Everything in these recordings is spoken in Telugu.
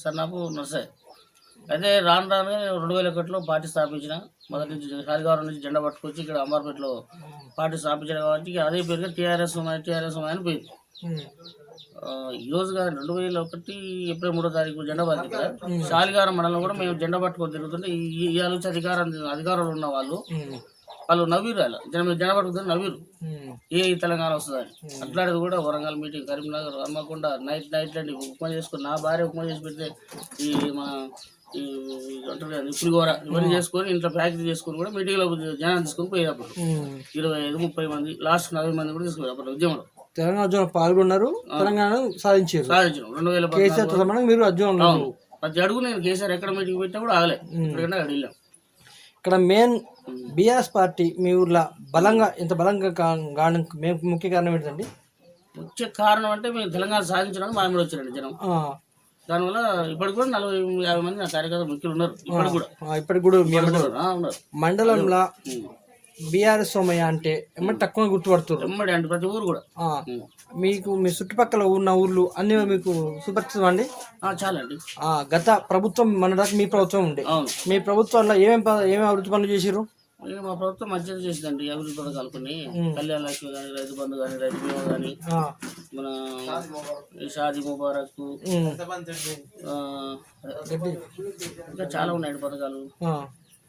సన్నాపు నర్సయ్య అయితే రాను రాను రెండు వేల ఒకటిలో పార్టీ స్థాపించిన. మొదటి నుంచి హరిగారం నుంచి జెండా పట్టుకొచ్చి ఇక్కడ అంబార్పేటలో పార్టీ స్థాపించాడు కాబట్టి అదే పేరుగా టీఆర్ఎస్ ఉన్నాయి టీఆర్ఎస్ ఉన్నాయి అని పోయింది ఉమ్. ఆ, ఈ రోజు కాదు రెండు వేల ఒకటి ఏప్రిల్ మూడో తారీఖు జెండా కదా శాలిగారం మండలం కూడా మేము జెండా పట్టుకొని తిరుగుతుంటే ఈ- ఆలోచన అధికారం అధికారంలో ఉన్న వాళ్ళు. వాళ్ళు నవ్వురు అలా జనం పట్టుకుంటే నవ్వురు. ఏ తెలంగాణ వస్తుందని. అట్లాంటిది కూడా Warangal meeting Karimnagar Hanamkonda night night అండి. ఉప్మా చేసుకుని నా భార్య ఉప్మా చేసి పెడితే ఈ మన ఈ పులిగోర ఇవన్నీ చేసుకొని ఇంట్లో ప్యాకేజ్ చేసుకొని కూడా మీటింగ్లో జనాన్ని తీసుకొని పోయేటప్పుడు. ఇరవై ఐదు ముప్పై మంది లాస్ట్ నలభై మంది కూడా తీసుకుపోయారు అప్పుడు ఉద్యమంలో. తెలంగాణ ఉద్యమంలో పాల్గొన్నారు. తెలంగాణ సాధించారు. సాధించాం రెండు వేల మీరు ఉద్యమంలో ప్రతి అడుగు నేను కేసీఆర్ ఎక్కడ మీటింగ్ పెట్టినా కూడా ఆగలే. ఎక్కడికన్నా వెళ్ళాం. ఇక్కడ మెయిన్ బీఆర్ఎస్ పార్టీ మీ ఊర్లో బలంగా ఇంత బలంగా కా- కావడానికి మే- ముఖ్య కారణం ఏంటండి ముఖ్య కారణం అంటే మేము తెలంగాణ సాధించడానికి మా మీద వచ్చారండి జనం. దానివల్ల ఇప్పటికి కూడా నలభై యాభై మంది నా కార్యకర్తలు ముఖ్యులు ఉన్నారు. ఇప్పటికి కూడా. ఇప్పటికి కూడా ఉన్నారు. మండలంలో ఉం. బీఆర్ఎస్ సోమయ్య అంటే ఎమ్మటి తక్కువ గుర్తుపడుతున్నారు. వెంబడి అంటే ప్రతి ఊరు కూడా. ఆ, మీకు మీ చుట్టుపక్కల ఉన్న ఊర్లు అన్ని మీకు సుపరిచితం అండి? ఆ, చాలండి. ఆ, గత ప్రభుత్వం మన దాకా మీ ప్రభుత్వం ఉండే. అవును. మీ ప్రభుత్వంలో ఏమేమి ప- ఏమేమి అభివృద్ధి పనులు చేసిరు ఇక మా ప్రభుత్వం మంచిగా చేసిందండి అభివృద్ధి పథకాలు కొన్ని కళ్యాణ లక్ష్మి కానీ రైతు బంధు కానీ రైతు బీమా కానీ మన ఈ షాదీ ముబారక్ ఆ, ఇంకా చాలా ఉన్నాయండి పథకాలు.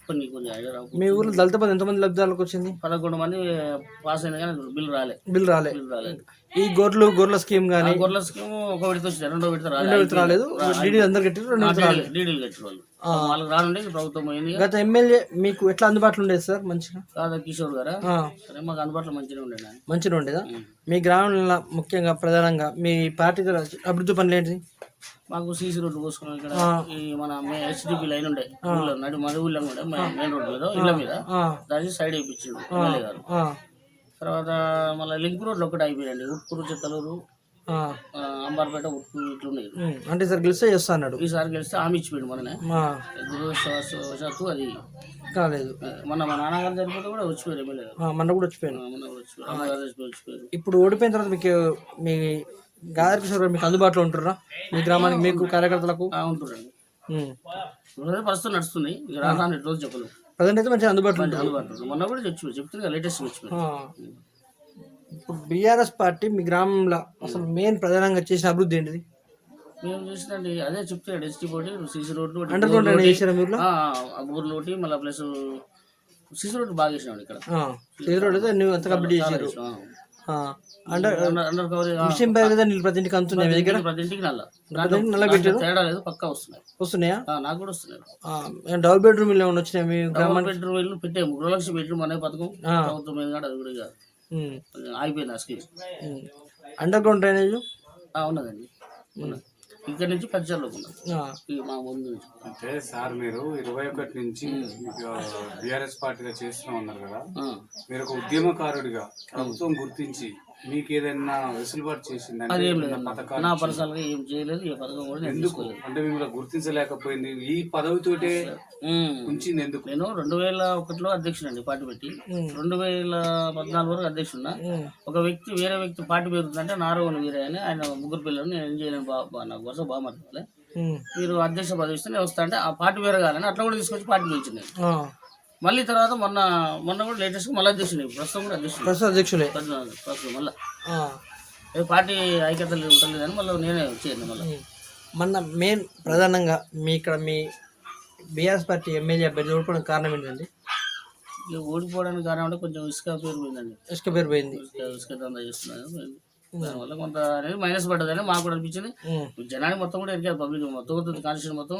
కొన్ని కొన్ని ఐడియా రావు మీ ఊర్లో దళిత బంధు ఎంతమంది లబ్ధిదారులకు వచ్చింది? పదకొండు మంది పాస్ అయినా కానీ బిల్లు రాలే. బిల్లు రాలే. బిల్లు రాలేదు. ఈ గొర్రెలు గొర్రెల స్కీమ్ కానీ గొర్రెల స్కీమ్ ఒక విడత వచ్చింది రెండో విడత రాలేదు. రాలేదు డీడీ అందరు కట్టారు రెండు విడతలు రాలేదు. డీడీలు కట్టిన వాళ్ళు. వాళ్ళకి రానుండే ప్రభుత్వం పోయింది. గత ఎమ్మెల్యే మీకు ఎట్లా అందుబాటులో ఉండేది సార్ మంచిగా? కాదా కిషోర్ గారా? ఆ, సరే మాకు అందుబాటులో మంచిగా ఉండే ఆయన. మంచిగా ఉండేదా? మీ గ్రామంలో ముఖ్యంగా ప్రధానంగా మీ పార్టీ అభివృద్ధి పనులు ఏంటి? మాకు సీసీ రోడ్డు పోసుకున్నాం ఇక్కడ. ఈ మన హెచ్డిపి లైన్ ఉండే. ఊళ్ళో నడి మన ఊళ్ళో ఉండే మెయిన్ రోడ్ మీద ఇళ్ళ మీద. ఆ, దాని సైడ్ వేయించిండు ఎమ్మెల్యే గారు. తర్వాత మళ్ళీ లింక్ రోడ్లు ఒకటి అయిపోయాయండి ఉట్కూరు చిత్తలూరు అంబార్పేట ఉట్కు ఇట్లున్నాయి. అంటే సార్ గెలిస్తే చేస్తా అన్నాడు. ఈసారి గెలిస్తే హామీ ఇచ్చిపోయింది మననే దురదృష్టవశాత్తు అది. కాలేదు. ఆ, మొన్న మా నాన్నగారు చనిపోతే కూడా వచ్చిపోయారు ఎమ్మెల్యే గారు. మొన్న కూడా వచ్చిపోయాను ఆ, మొన్న కూడా వచ్చిపోయారు. ఇప్పుడు ఓడిపోయిన తర్వాత మీకు మీ గాదర్ కిషోర్ గారు మీకు అందుబాటులో ఉంటుర్రా మీ గ్రామానికి మీకు కార్యకర్తలకు? నడుస్తుంది ఇక రాను ఎటు రోజు చెప్పలేము. ప్రజెంట్ అయితే మంచిగా అందుబాటులో ఉంటుంది అందుబాటులో మొన్న కూడా చెప్పి చెప్తుంది లేటెస్ట్ ఆ. ఇప్పుడు బీఆర్ఎస్ పార్టీ మీ గ్రామంలో అసలు మెయిన్ ప్రధానంగా చేసిన అభివృద్ధి ఏంటిది? మేము చూసినండి అదే చెప్తాడు ఎస్టీ పోటీ సీసీ రోడ్డు అండర్ గ్రౌండ్ చేసారా మీరు? ఊర్లో ఒకటి మళ్ళీ ప్లస్ సీసీ రోడ్డు బాగా చేసినాడు ఇక్కడ. రోడ్ అయితే నువ్వు ఎంత కంప్లీట్ చేశారు. ఆ. అండర్ అండర్ అండర్ కవర్ ఆ, విషయం పేరు కదా నీళ్ళు ప్రతి ఇంటికి అందుతున్నాయి మీ దగ్గర? ప్రతి ఇంటికి నల్ల. ప్రతి ఇంటికి నల్ల పెట్టారు? తేడా లేదు పక్కా వస్తున్నాయి. వస్తున్నాయా? నాకు కూడా వస్తున్నాయి. డబుల్ బెడ్రూమ్ ఇల్లు ఏమైనా వచ్చినాయి మీ బెడ్రూమ్ ఇల్లు అనే పథకం. ఆ. ప్రభుత్వం మీద కూడా అది కూడా ఇక ఉమ్, ఆగిపోయింది ఆ scheme. Um. Under ground drainage ఉన్నదండి. ఉన్నది ఇక్కడ నుంచి ఈ మా ముందు నుంచి. అంటే సార్ మీరు ఇరవై ఒకటి నుంచి బీఆర్ఎస్ పార్టీగా చేస్తూ ఉన్నారు కదా. మీరు ఒక ఉద్యమకారుడిగా ప్రభుత్వం గుర్తించి మీకు ఏదైనా వెసులుబాటు చేసిందంటే అదేం లేదు నా పర్సనల్గా ఏం చేయలేదు ఏ పథకం కూడా నేను ఎందుకు? తీసుకోలేదు. అంటే మిమ్మల్ని గుర్తించలేకపోయింది. ఈ పదవితోటే. ఉంచింది ఎందుకు? నేను రెండు వేల ఒకటిలో అధ్యక్షుడండి పార్టీ పెట్టి. రెండు వేల పద్నాలుగు వరకు అధ్యక్షున్నా ఉమ్, ఒక వ్యక్తి వేరే వ్యక్తి పార్టీ పెరుగుతుందంటే నారవని వీరే అని ఆయన ముగ్గురు పిల్లలు నేను ఏం చేయలేను బా బా- నాకు వరుస బాగా మర్చిపోలే. మీరు అధ్యక్ష పదవి ఇస్తే నేను వస్తా అంటే ఆ పార్టీ పెరగాలని అట్లా కూడా తీసుకొచ్చి పార్టీ ఆ. మళ్ళీ తర్వాత మొన్న మొన్న కూడా లేటెస్ట్ మళ్ళీ అధ్యక్షుడు. ప్రస్తుతం కూడా అధ్యక్షుడు. ప్రస్తుత అధ్యక్షులే ప్రస్తుతం మళ్ళీ. ఏ పార్టీ ఐక్యత ఉంటలేదని మళ్ళీ నేనే వచ్చేయండి మళ్ళీ. ఉమ్. మన మెయిన్ ప్రధానంగా మీ ఇక్కడ మీ బీఆర్ఎస్ పార్టీ ఎమ్మెల్యే అభ్యర్థి ఓడిపోవడానికి కారణం ఏంటండి? ఓడిపోవడానికి కారణం అంటే కొంచెం ఇసుక పేరు పోయిందండి. ఇసుక పేరు పోయింది. ఇసుక దందా చేస్తున్నాను. దానివల్ల కొంత అనేది మైనస్ పడ్డదని మాకు కూడా అనిపించింది. ఉమ్, జనానికి మొత్తం కూడా ఎరికారు పబ్లిక్ మొత్తం కొత్త కాన్స్టిట్యూషన్ మొత్తం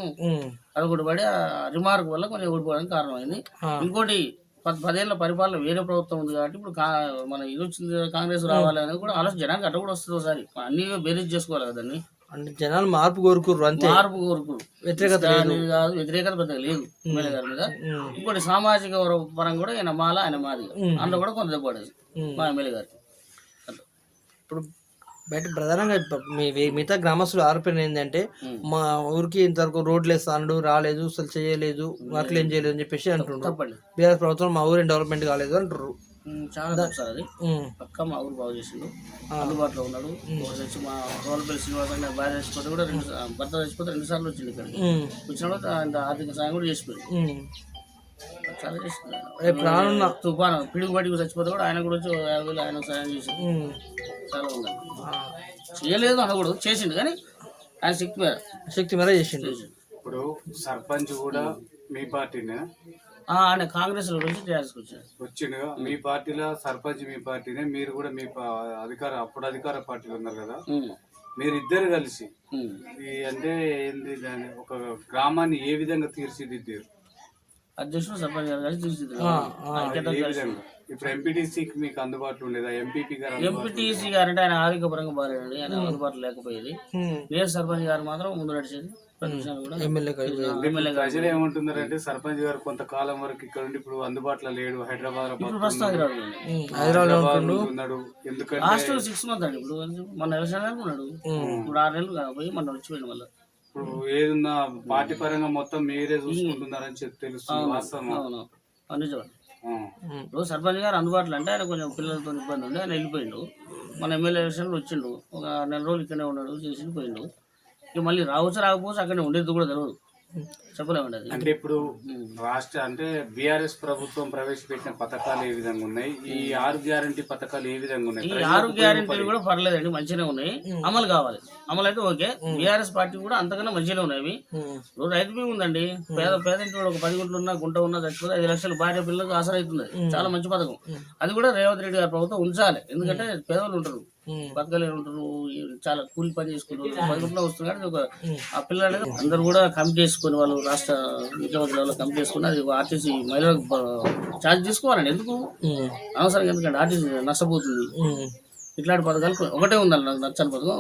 అదొకటి పడి ఆ రిమార్క్ వల్ల కొంచెం ఓడిపోవడానికి కారణమైంది. ఇంకోటి పది పదేళ్ళ పరిపాలన వేరే ప్రభుత్వం ఉంది కాబట్టి ఇప్పుడు మన ఇది వచ్చింది కాంగ్రెస్ రావాలి అనేది కూడా ఆలోచన జనానికి అట్ట కూడా వస్తుంది ఒకసారి. అన్ని బేరీజ్ చేసుకోవాలి కదా దాన్ని. అంటే జనాలు మార్పు కోరుకుర్రు అంతే. మార్పు కోరుకు వ్యతిరేకత కాదు వ్యతిరేకత పెద్దగా లేదు ఎమ్మెల్యే గారి మీద. ఇంకోటి సామాజిక పరంగా కూడా ఆయన మాల ఆయన మాది అందులో కూడా కొంత ఉమ్. మా ఎమ్మెల్యే గారికి. ఇప్పుడు బయట ప్రధానంగా మిగతా గ్రామస్తులు ఆరోపణ ఏంటంటే. మా ఊరికి ఇంతవరకు రోడ్లు వేస్తాడు రాలేదు అసలు చేయలేదు వర్క్లు ఏం చేయలేదు అని చెప్పేసి అంటుండ్రు తప్పండి. బీఆర్ ప్రభుత్వం మా ఊరేం డెవలప్మెంట్ కాలేదు అంటారు చాలా సార్ అది. పక్క మా ఊరు బాగు చేసిండు. అందుబాటులో ఉన్నాడు. వచ్చి మా రోలపల్లి శ్రీనివాస్ భార్య చచ్చిపోతే కూడా రెండు భర్త చచ్చిపోతే రెండు సార్లు వచ్చింది ఇక్కడ వచ్చినప్పుడు ఆయన ఆర్థిక సాయం కూడా చేసిపోయింది రానున్న తుఫాను పిడుగు పడికి చచ్చిపోతే కూడా ఆయన కూడా వచ్చి ఆయన సాయం చేసి చాలా చేయలేదు అనకూడదు చేసిండు కానీ ఆయన శక్తి మీద శక్తి మేర చేసిండు. ఇప్పుడు సర్పంచ్ కూడా మీ పార్టీనే? ఆ, ఆయన కాంగ్రెస్లో నుంచి వచ్చాడు. మీ పార్టీలో సర్పంచ్ మీ పార్టీనే మీరు కూడా మీ పా- అధికార అప్పుడు అధికార పార్టీలో ఉన్నారు కదా? ఉమ్, మీరు ఇద్దరు కలిసి ఉమ్. ఈ అంటే ఏంది దాని ఒక గ్రామాన్ని ఏ విధంగా తీర్చిదిద్దారు? అధ్యక్షుడు సర్పంచ్ గారు కలిసి. విధంగా. ఇప్పుడు ఎంపీటీసీకి మీకు అందుబాటులో ఉండేదా? ఎంపీపీ గారు ఎంపీటీసీ గారు అంటే ఆయన ఆరోగ్య పరంగా బాగాలేదండి ఆయన అందుబాటులో లేకపోయేది. ఉమ్, నేర్ సర్పంచ్ గారు మాత్రం ముందు నడిచేది. గారు ప్రజలు ఏమంటున్నారంటే సర్పంచ్ గారు కొంతకాలం వరకు ఇక్కడ ఉండి ఇప్పుడు అందుబాటులో లేడు. హైదరాబాద్ హైదరాబాద్లో ఉన్నాడు. ఎందుకంటే లాస్ట్ సిక్స్ మంత్ అండి. ఇప్పుడు మన దాకా ఉన్నాడు. ఇప్పుడు ఆరు నెలలు కాదు, పోయి మన వచ్చిపోయింది మళ్ళీ. ఇప్పుడు ఏదున్నా పార్టీ పరంగా మొత్తం మీరే చూసుకుంటున్నారని చెప్పి తెలుస్తుంది వాస్తవం. ఉమ్, ఇప్పుడు సర్పంచ్ గారు అందుబాటులో అంటే ఆయన కొంచెం పిల్లలతో ఇబ్బంది ఉండి ఆయన వెళ్ళిపోయిండు. మన ఎమ్మెల్యే ఎలక్షన్లో వచ్చిండు. ఒక నెల రోజులు ఇక్కడే ఉన్నాడు చేసి పోయిండు. ఇక మళ్ళీ రావచ్చు రాకపోవచ్చు అక్కడే ఉండేది కూడా తెలియదు అంటే ఇప్పుడు రాష్ట్ర అంటే బీఆర్ఎస్ ప్రభుత్వం ప్రవేశపెట్టిన పథకాలు ఏ విధంగా ఉన్నాయి? ఈ ఆరు గ్యారంటీ పథకాలు ఏ విధంగా ఉన్నాయి? ఈ ఆరు గ్యారెంటీలు కూడా పర్లేదండి మంచిగానే ఉన్నాయి. అమలు కావాలి. అమలు అయితే ఓకే. బీఆర్ఎస్ పార్టీ కూడా అంతకన్నా మంచిగానే ఉన్నాయి రైతు బీమా ఉందండి. పేద పేదంటి ఒక పది గుంటలు ఉన్నా గుంట ఉన్నా చచ్చిపోతే ఐదు లక్షలు భార్య పిల్లలకు ఆసరా అవుతుంది చాలా మంచి పథకం. అది కూడా రేవంత్ రెడ్డి గారి ప్రభుత్వం ఉంచాలి. ఎందుకంటే పేదలు ఉంటారు. బతకలేరు ఉంటారు చాలా కూలి పని చేసుకుంటారు వస్తుంది కానీ ఒక ఆ పిల్లలు అందరూ కూడా కమిటీ చేసుకుని వాళ్ళు రాష్ట్ర ముఖ్యమంత్రి లెవెల్లో కమిటీ చేసుకుని అది ఆర్టీసీ మహిళలకు ఛార్జ్ తీసుకోవాలండి. ఎందుకు? అవసరం ఎందుకంటే ఆర్టీసీ నష్టపోతుంది. ఇట్లాంటి పథకాలు ఒకటే ఉందండి నాకు నచ్చని పథకం.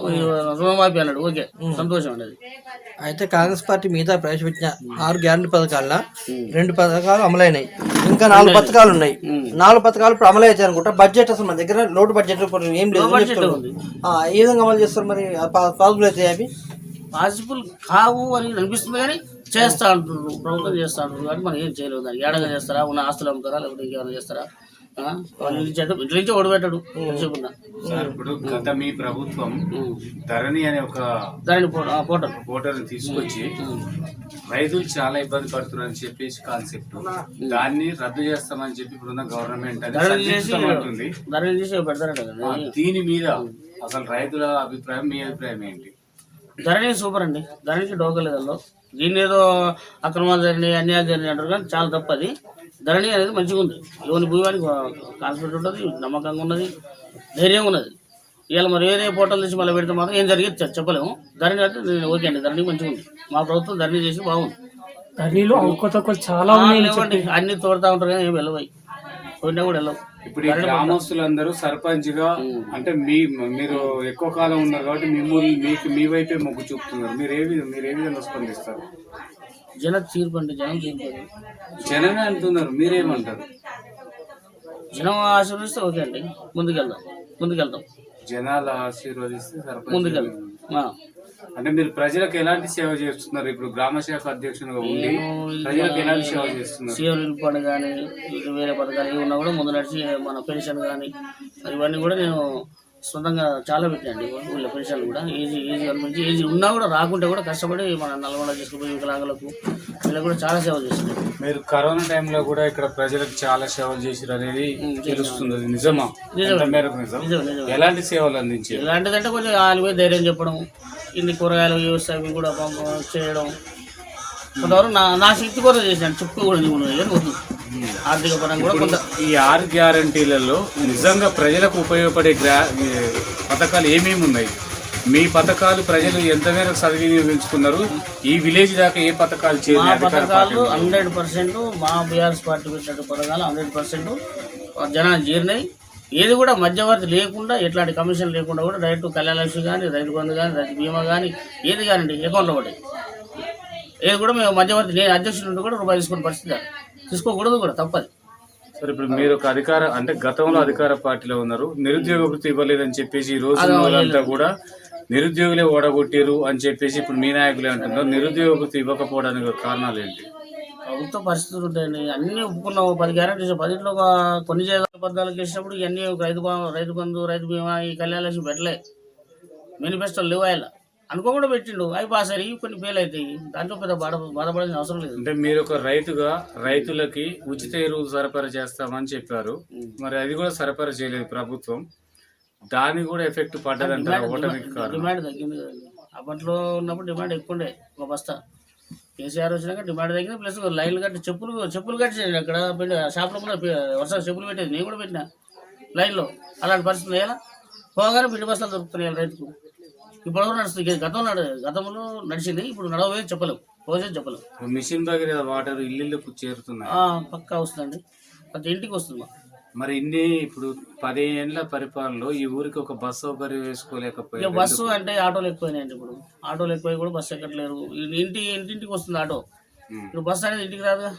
రుణమాఫీ అన్నాడు. ఓకే. సంతోషం అండి అది అయితే కాంగ్రెస్ పార్టీ మిగతా ప్రవేశపెట్టిన ఆరు గ్యారంటీ పథకాల రెండు పథకాలు అమలైనాయి. ఇంకా నాలుగు పథకాలు ఉన్నాయి. నాలుగు పథకాలు ఇప్పుడు అమలు అవుతాయి అనుకుంటా. బడ్జెట్ అసలు మన దగ్గర లోటు బడ్జెట్ ఏం లేదు. ఏ విధంగా అమలు చేస్తారు మరి? పాజిబుల్ అవుతాయి అవి? పాసిబుల్ కావు అని అనిపిస్తుంది కానీ చేస్తా అంటున్నారు. ప్రభుత్వం చేస్తా అంటున్నారు. కానీ మనం ఏం చేయలేదు దానికి. ఏడగా చేస్తారా? ఉన్న ఆస్తులు అమ్ముతారా? లేకపోతే ఇంకేమైనా చేస్తారా? ఓడిపెట్టాడు ఇప్పుడు గత మీ ప్రభుత్వం ధరణి అనే ఒక తీసుకొచ్చి రైతులు చాలా ఇబ్బంది పడుతున్నారు అని చెప్పేసి కాన్సెప్ట్. దాన్ని రద్దు చేస్తామని చెప్పి ఇప్పుడున్న గవర్నమెంట్ ధరణి. ధరణి దీని మీద అసలు రైతుల అభిప్రాయం మీ అభిప్రాయం ఏంటి? ధరణి సూపర్ అండి. ధరణికి డోకలేదు దీన్ని ఏదో అక్రమాలు జరిగినాయి అన్యాయాలు జరిగినాయి అంటారు కానీ చాలా తప్పు అది. ధరణి అనేది మంచిగా ఉంది. ఎవరి భూయానికి కాన్ఫిడెంట్ ఉంటుంది నమ్మకంగా ఉన్నది ధైర్యంగా ఉన్నది. ఇవాళ మరి వేరే పోటల్ తీసి మళ్ళీ పెడితే మాత్రం ఏం జరిగేది చెప్పలేము. ధరణి అంటే నేను ఓకే అండి ధరణి మంచిగా ఉంది. మా ప్రభుత్వం ధరణి చేసి బాగుంది. ధరణిలో చాలా అన్ని తోడుతా ఉంటారు కానీ ఏమి వెళ్ళవాయి పోయినా కూడా వెళ్ళవు. ఇప్పుడు ఈ గ్రామస్తులందరూ సర్పంచ్గా అంటే మీ మీరు ఎక్కువ కాలం ఉన్నారు కాబట్టి మిమ్మల్ని మీకు మీ వైపే మొగ్గు చూపుతున్నారు. మీరు ఏ విధంగా మీరు ఏ విధంగా స్పందిస్తారు? జన తీర్పు అండి జనం తీర్పు అది. జనమే అంటున్నారు మీరేమంటారు? జనం ఆశీర్వదిస్తే ఓకే అండి. ముందుకెళ్దాం ముందుకెళ్దాం. జనాలు ఆశీర్వదిస్తే సర్పంచ్ ముందుకెళ్దాం. ఆ. అంటే మీరు ప్రజలకు ఎలాంటి సేవ చేస్తున్నారు? ఇప్పుడు గ్రామ శాఖ అధ్యక్షునిగా ఉండి ప్రజలకు ఎలాంటి సేవ చేస్తున్నారు? సీఎం పని కానీ వేరే పథకాలు ఏమి ఉన్నా కూడా ముందు నడిచి మన పెన్షన్ కానీ ఇవన్నీ కూడా నేను సొంతంగా చాలా పెట్టానండి వీళ్ళ పెన్షన్ కూడా. ఏజీ ఏజీ నుంచి ఏజీ ఉన్నా కూడా రాకుంటే కూడా కష్టపడి మన నల్గొండ చేసుకుపోయి వికలాంగులకు వీళ్ళకి కూడా చాలా సేవ చేసింది మీరు కరోనా టైంలో కూడా ఇక్కడ ప్రజలకు చాలా సేవలు చేసిరు అనేది తెలుస్తుంది. అది నిజమా? మేరకు నిజం? ఎలాంటి సేవలు అందించారు? ఇలాంటిదంటే కొంచెం వాళ్ళు పోయి ధైర్యం చెప్పడం ఇన్ని కూరగాయలు వ్యవసాయం కూడా చేయడం. కొంతవరకు నా నా శక్తి కూడా చేశాను. చెప్పు కూడా వద్దు ఆర్థిక పరంగా కూడా కొంత ఈ ఆరు గ్యారంటీలలో నిజంగా ప్రజలకు ఉపయోగపడే గ్రా పథకాలు ఏమేమి ఉన్నాయి? మీ పథకాలు ప్రజలు ఎంత మేరకు సద్వినియోగించుకున్నారు? ఈ విలేజ్ దాకా ఏ పథకాలు మా పథకాలు హండ్రెడ్ పర్సెంట్ మా బీఆర్ఎస్ పార్టీ పెట్టిన పథకాలు హండ్రెడ్ పర్సెంట్ జనాలు చేరినాయి. ఏది కూడా మధ్యవర్తి లేకుండా ఎట్లాంటి కమిషన్ లేకుండా కూడా డైరెక్ట్ కళ్యాణ కానీ రైతు బంధు కానీ రైతు బీమా కానీ ఏది కానివ్వండి అకౌంట్లో పడి ఏది కూడా మేము మధ్యవర్తి నేను అధ్యక్షుడు కూడా రూపాయి తీసుకునే పరిస్థితి కాదు. తీసుకోకూడదు కూడా తప్పది. సరే ఇప్పుడు మీరు ఒక అధికార అంటే గతంలో అధికార పార్టీలో ఉన్నారు. నిరుద్యోగ వృత్తి ఇవ్వలేదని చెప్పేసి ఈ రోజు వాళ్ళంతా కూడా నిరుద్యోగులే ఓడగొట్టారు అని చెప్పేసి ఇప్పుడు మీ నాయకులే అంటున్నారు. నిరుద్యోగ వృత్తి ఇవ్వకపోవడానికి కారణాలు ఏంటి? ప్రభుత్వ పరిస్థితులు ఉంటాయండి అన్ని ఒప్పుకున్నాము పది గ్యారెంటీస్ పదిట్లో ఒక కొన్ని చేయగల పద్నాలుగు చేసినప్పుడు ఇవన్నీ రైతు రైతు బంధు రైతు బీమా ఈ కళ్యాణ లక్ష్మి పెట్టలే. మేనిఫెస్టోలు లేవు ఆయన అనుకోకుండా పెట్టిండు. అవి పాస్ అయ్యి కొన్ని ఫెయిల్ అవుతాయి దాంట్లో పెద్ద బాధ బాధపడాల్సిన అవసరం లేదు. అంటే మీరు ఒక రైతుగా రైతులకి ఉచిత ఎరువులు సరఫరా చేస్తామని చెప్పారు. మరి అది కూడా సరఫరా చేయలేదు ప్రభుత్వం. దాని కూడా ఎఫెక్ట్ పడ్డదంటారు? డిమాండ్ తగ్గింది కదండి అప్పట్లో ఉన్నప్పుడు డిమాండ్ ఎక్కువ ఉండే. ఒక బస్తా. కేసీఆర్ వచ్చినాక డిమాండ్ తగ్గింది. ప్లస్ లైన్లు కట్టి చెప్పులు చెప్పులు కట్టేది అక్కడ షాప్లో కూడా వర్షాలు చెప్పులు పెట్టేది. నేను కూడా పెట్టినా. లైన్లో. అలాంటి పరిస్థితులు ఎలా? పోగానే పిండి బస్తాలు దొరుకుతున్నాయి రైతుకు. ఇప్పుడు నడుస్తుంది. గతంలో నడ గతంలో నడిచింది ఇప్పుడు నడవే చెప్పలేము పోసేది చెప్పలేము మిషన్ భగీరథ వాటర్ ఇల్లులకు చేరుతున్నాయి. పక్కా వస్తుందండి. ప్రతి ఇంటికి వస్తుంది. మరి ఇన్ని ఇప్పుడు పదిహేనుల పరిపాలనలో ఈ ఊరికి ఒక బస్ సౌకర్యం ఇక వేసుకోలేకపోయారు బస్సు అంటే ఆటోలు ఎక్కువైనాయండి ఇప్పుడు. ఆటోలు ఎక్కువై కూడా బస్సు ఎక్కట్లేరు ఇంటి ఇంటింటికి వస్తుంది ఆటో. ఇప్పుడు బస్సు అనేది ఇంటికి రాదుగా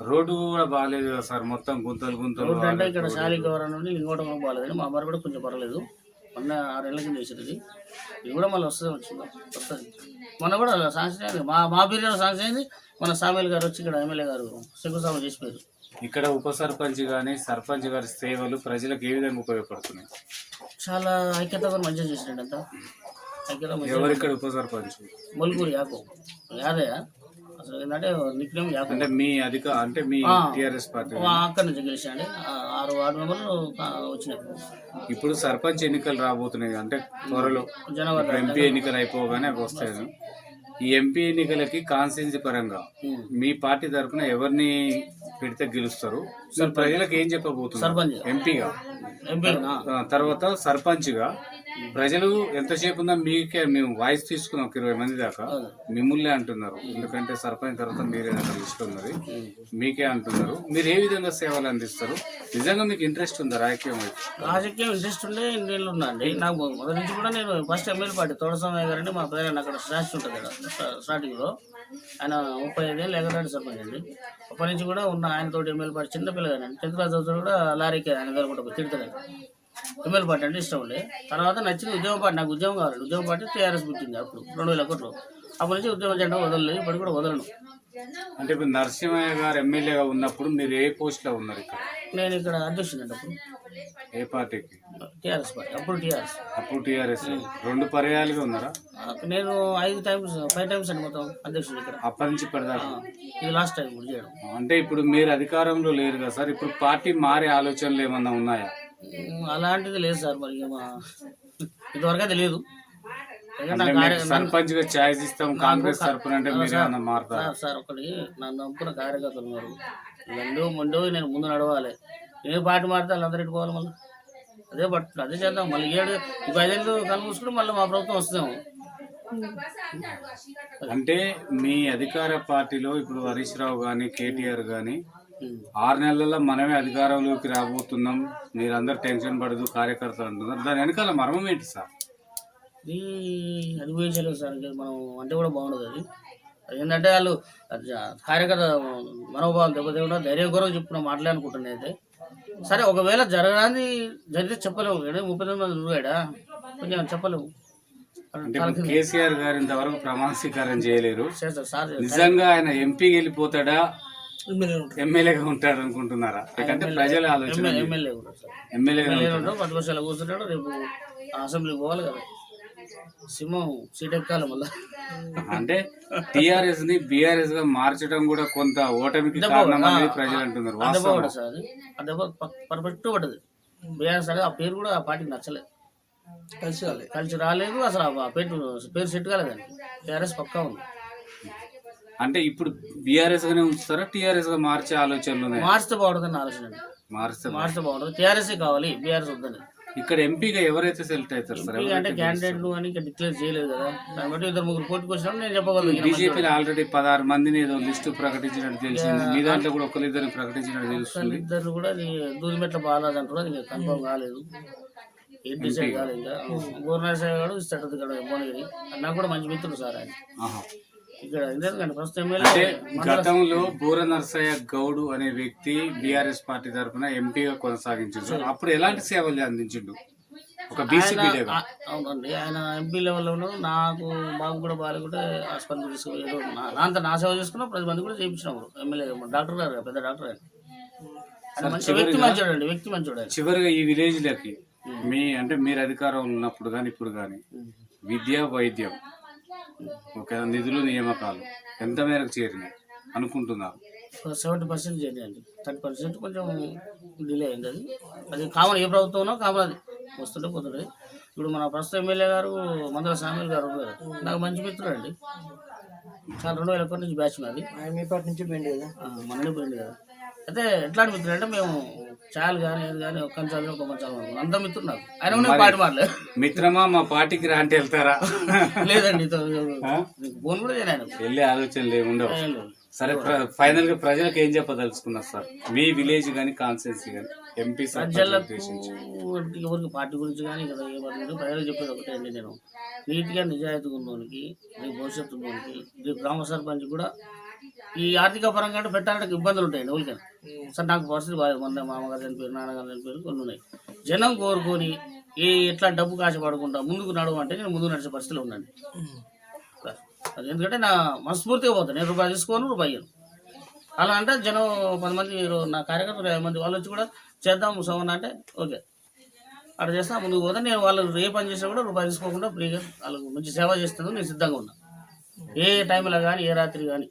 రోడ్డు కూడా బాగాలేదు కదా సార్ మొత్తం గుంతలు గుంతలు అంటే ఇక్కడ శాలి గవరం నుండి లింగోటం బాగాలేదండి. మా అమ్మారు కూడా కొంచెం పర్వాలేదు. మొన్న ఆరేళ్ళ కింద వేసేది. ఇది కూడా మళ్ళీ వస్తుంది వచ్చింది. వస్తుంది. మొన్న కూడా శాంక్షన్ అయింది. మా మా పీరియడ్ శాంక్షన్ అయింది. మన సామేల్ గారు వచ్చి ఇక్కడ ఎమ్మెల్యే గారు శంకుస్థాపన చేసిపోయారు. ఇక్కడ ఉప సర్పంచ్ గాని సర్పంచ్ గారి సేవలు ప్రజలకు ఏ విధంగా ఉపయోగపడుతున్నాయి? చాలా ఐక్యతగా మంచిగా చేసినాడు అంతా. ఐక్యత ఎవరు ఇక్కడ ఉప సర్పంచ్? మొలుగురు యాకో. యాదయ్య? అసలు ఏంటంటే నిక్నేమ్ యాకో. అంటే మీ అధిక అంటే మీ టిఆర్ఎస్ పార్టీ అక్కడి నుంచి గెలిచాండి. ఆరు వార్డు మెంబర్లు వచ్చినాయి. ఇప్పుడు సర్పంచ్ ఎన్నికలు రాబోతున్నాయి అంటే త్వరలో జనవరి ఎంపీ ఎన్నికలు అయిపోగానే అవి వస్తాయి ఈ ఎంపీ ఎన్నికలకి కాన్స్టిట్యున్సీ పరంగా. మీ పార్టీ తరఫున ఎవరిని పెడితే గెలుస్తారు? ప్రజలకు ఏం చెప్పబోతున్నారు? సర్పంచ్ ఎంపీగా. తర్వాత సర్పంచ్గా ప్రజలు ఎంతసేపు ఉందా మీకే మేము వాయిస్ తీసుకున్నాం ఒక ఇరవై మంది దాకా. మిమ్మల్నే అంటున్నారు. ఎందుకంటే సర్పంచ్ తర్వాత మీరే లిస్ట్ ఉన్నది మీకే అంటున్నారు. మీరు ఏ విధంగా సేవలు అందిస్తారు? నిజంగా మీకు ఇంట్రెస్ట్ ఉందా రాజకీయం రాజకీయం ఇంట్రెస్ట్ ఉండే ఉన్నా అండి నాకు మొదటి నుంచి కూడా నేను ఫస్ట్ ఎమ్మెల్యే పార్టీ తోడసమయ్య గారండి. మా పేరు అక్కడ స్టాచ్యూ ఉంటుంది కదా స్టార్టింగ్లో. ఆయన ముప్పై ఐదేళ్ళు ఎగరాడు సర్పంచ్ అండి. అప్పటి నుంచి కూడా ఉన్న ఆయనతోటి ఎమ్మెల్యే పార్టీ చిన్న పిల్లగానండి. టెన్త్ క్లాస్ కూడా లారీకి ఆయన దగ్గర కూడా తిడతాడు. ఎమ్మెల్యే పార్టీ అంటే ఇష్టం ఉండే. తర్వాత నచ్చింది ఉద్యోగం పార్టీ నాకు ఉద్యోగం కావాలి. ఉద్యోగం పార్టీ టీఆర్ఎస్ పుట్టింది అప్పుడు రెండు వేల ఒకటిలో. అప్పటి నుంచి ఉద్యోగం జెండా వదలలేదు ఇప్పుడు కూడా వదలను. అంటే ఇప్పుడు నరసింహయ్య గారు ఎమ్మెల్యేగా ఉన్నప్పుడు మీరు ఏ పోస్ట్లో ఉన్నారు ఇక్కడ? నేను ఇక్కడ అధ్యక్షుడు అప్పుడు. ఏ పార్టీకి? టీఆర్ఎస్ పార్టీ అప్పుడు టీఆర్ఎస్. అప్పుడు టీఆర్ఎస్. రెండు పర్యాలుగా ఉన్నారా? నేను ఐదు టైమ్స్ ఫైవ్ టైమ్స్ అండి మొత్తం అధ్యక్షుడు ఇక్కడ. అప్పటి నుంచి ఇప్పటిదాకా ఆ, ఇది లాస్ట్ టైం చేయడం. అంటే ఇప్పుడు మీరు అధికారంలో లేరు కదా సార్? ఇప్పుడు పార్టీ మారే ఆలోచనలు ఏమన్నా ఉన్నాయా? అలాంటిది లేదు సార్ మరి ఇంతవరకు కార్య- మీకు సర్పంచ్గా ఛాయిస్ ఇస్తాం కాంగ్రెస్ తరపున అంటే సార్ ఒకటి నన్ను నమ్ముకున్న కార్యకర్తలు ఉన్నారు. రెండో మొండో నేను ముందు నడవాలి. ఏ పార్టీ మారితే వాళ్ళందరూ ఇట్టుకోవాలి మళ్ళీ? అదే పట్టు అదే చేద్దాం. మళ్ళీ ఏడు ఇంకో ఐదేళ్ళు కళ్ళు మూసుకుంటే మళ్ళీ మా ప్రభుత్వం వస్తాము అంటే మీ అధికార పార్టీలో ఇప్పుడు హరీష్ రావు గాని కేటీఆర్ గాని ఆరు నెలల్లో మనమే అధికారంలోకి రాబోతున్నాం. మీరందరూ టెన్షన్ పడదు కార్యకర్తలు అంటున్నారు. దాని వెనకాల మర్మం ఏంటి సార్? ఇది అనుభవించలేదు సార్. మనం అంటే కూడా బాగుండదు అది. ఏంటంటే వాళ్ళు కార్యకర్త మనోభావాలు దెబ్బతికుండా ధైర్యం కొరకు చెప్పిన మాటలే అనుకుంటున్నాను అయితే. సరే ఒకవేళ జరగడానికి జరిగితే చెప్పలేము. ఏదో ముప్పై తొమ్మిది మంది నువ్వేడా కొంచెం చెప్పలేము. కేసీఆర్ గారు ఇంతవరకు ప్రమాణ స్వీకారం చేయలేరు. నిజంగా ఆయన ఎంపీ వెళ్ళిపోతాడా. ఎమ్మెల్యేగా ఉంటాడు అనుకుంటున్నారా? లేకంటే ప్రజల ఆలోచన ఎమ్మెల్యే కూడా సార్ ఎమ్మెల్యేగా ఎమ్మెల్యే ఉంటాడు ప్రతిపక్షాలు కూర్చుంటాడు రేపు అసెంబ్లీకి పోవాలి కదా. సింహం సీట్ ఎక్కాలి మళ్ళీ. అంటే టిఆర్ఎస్ని బిఆర్ఎస్గా మార్చడం కూడా కొంత ఓటమికి కారణం అనేది ప్రజలు అంటున్నారు వాస్తవం సార్ అది పర్ఫెక్ట్ పడ్డది. బీఆర్ఎస్ ఆ పేరు కూడా ఆ పార్టీకి నచ్చలేదు కలిసి రాలేదు. కలిసి రాలేదు అసలు ఆ పేరు పేరు సెట్ కాలేదండి టీఆర్ఎస్ పక్కా ఉంది. అంటే ఇప్పుడు బిఆర్ఎస్ గానే ఉంచుతారా? టిఆర్ఎస్గా మార్చే ఆలోచనలు ఉన్నాయి? మార్చితే బాగుంటుందని ఆలోచన అండి. మారిస్తే మార్చితే బాగుంటుంది. టీఆర్ఎస్ కావాలి బీఆర్ఎస్ వద్దని. ఇక్కడ ఎంపీగా ఎవరైతే సెలెక్ట్ అవుతారు సార్? ఇక అంటే క్యాండిడేట్లు అని ఇంకా డిక్లేర్ చేయలేదు కదా. దాన్ని బట్టి ఇద్దరు ముగ్గురు పోటీకి వచ్చినప్పుడు నేను చెప్పగలను. బీజేపీలో ఆల్రెడీ పదహారు మందిని ఏదో లిస్టు ప్రకటించినట్టు తెలిసింది. మీ దాంట్లో కూడా ఒకరిద్దరిని ప్రకటించినట్టు తెలుస్తుంది. ఇద్దరు కూడా అది దూదిమెట్ల బాలాజ్ అది ఇంకా కన్ఫర్మ్ కాలేదు. ఏం డిసైడ్ కాలేదు. ఇంకా గవర్నర్ సార్ గారు ఇస్తాడు ఇక్కడ భువనగిరి. నాకు కూడా మంచి మిత్రుడు సార్ ఆయన. ఆహా. అంటే గతంలో బూర నరసయ్య గౌడు అనే వ్యక్తి బీఆర్ఎస్ పార్టీ తరఫున ఎంపీగా కొనసాగించారు. అప్పుడు ఎలాంటి సేవలు అందించిండు? ఒక బీసీ బిడ్డగా ఆ- అవునండి. ఆయన ఎంపీ లెవెల్లో ఉన్నాడు నాకు బాబు కూడా బాగాలేకుంటే హాస్పిటల్ తీసుకుని ఏదో నా నా అంతా నా సేవ చేసుకున్నా ప్రతి మంది కూడా చేయించినాము ఎమ్మెల్యే డాక్టర్ గారు పెద్ద డాక్టర్ ఆయన. మంచి వ్యక్తి మంచోడు. చివరిగా ఈ విలేజ్లకి మీ అంటే మీరు అధికారంలో ఉన్నప్పుడు కానీ ఇప్పుడు కానీ విద్య వైద్యం. ఒక నిధులు నియామకాలు ఎంత మేరకు చేరినాయి అనుకుంటున్నారు? సెవెంటీ పర్సెంట్ చేయండి థర్టీ పర్సెంట్ కొంచెం డిలే అయింది అది. అది కామన్ ఏ ప్రభుత్వంలో కామన్ అది. వస్తుంటే పోతుండే ఇప్పుడు మన ప్రస్తుత ఎమ్మెల్యే గారు మందల సామీల్ గారు ఉన్నారు. నాకు మంచి మిత్రుడు అండి చాలా రెండు వేల ఒకటి నుంచి బ్యాచ్ మాది. నుంచి పోయింది కదా? మననే పోయింది కదా. అయితే ఎట్లాంటి మిత్రుడు అంటే మేము చాలు కానీ ఏది కానీ ఒక్క చాలు ఒక మంచాలు అనుకున్నాం. అంత మిత్రుడు నాకు ఆయన పాట మాడలేదు మిత్రమా మా పార్టీకి రా అంటే వెళ్తారా? లేదండి ఫోన్ కూడా చేయను వెళ్ళే ఉండవు. ఏం లేదు. సరే ఫైనల్గా ప్రజలకు ఏం చెప్పదలుచుకున్నారు సార్? మీ విలేజ్ కానీ కాన్స్టిట్యున్సీ కానీ ఎంపీ ప్రజలకు ఎవరికి పార్టీ గురించి కానీ కదా ఏమన్నా ప్రజలకు చెప్పేది ఒకటే అండి నేను. నీట్గా నిజాయితీగా ఉన్నోనికి రేపు భవిష్యత్తు ఉన్నోనికి రేపు గ్రామ సర్పంచ్ కూడా ఈ ఆర్థిక పరంగా అంటే పెట్టాలంటే ఇబ్బందులు ఉంటాయండి ఎవరికైనా సార్. నాకు పరిస్థితి బాగా మొన్న మామగారు చనిపోయారు నాన్నగారు చనిపోయారు కొన్ని ఉన్నాయి. జనం కోరుకొని ఏ ఎట్లా డబ్బు కాశ పడకుండా ముందుకు నడవంటే నేను ముందుకు నడిచే పరిస్థితిలో ఉండండి అది ఎందుకంటే నా మనస్ఫూర్తిగా పోతాను. నేను రూపాయి తీసుకోను రూపాయి. అలా అంటే జనం పది మంది నా కార్యకర్తలు యాభై మంది వాళ్ళు వచ్చి కూడా చేద్దాం సోమన్ అంటే ఓకే. అక్కడ చేస్తా ముందుకు పోతే. నేను వాళ్ళు ఏ పని చేసినా కూడా రూపాయి తీసుకోకుండా ఫ్రీగా వాళ్ళకు మంచి సేవ చేస్తాను నేను సిద్ధంగా ఉన్నా. ఏ టైంలో కానీ ఏ రాత్రి కానీ.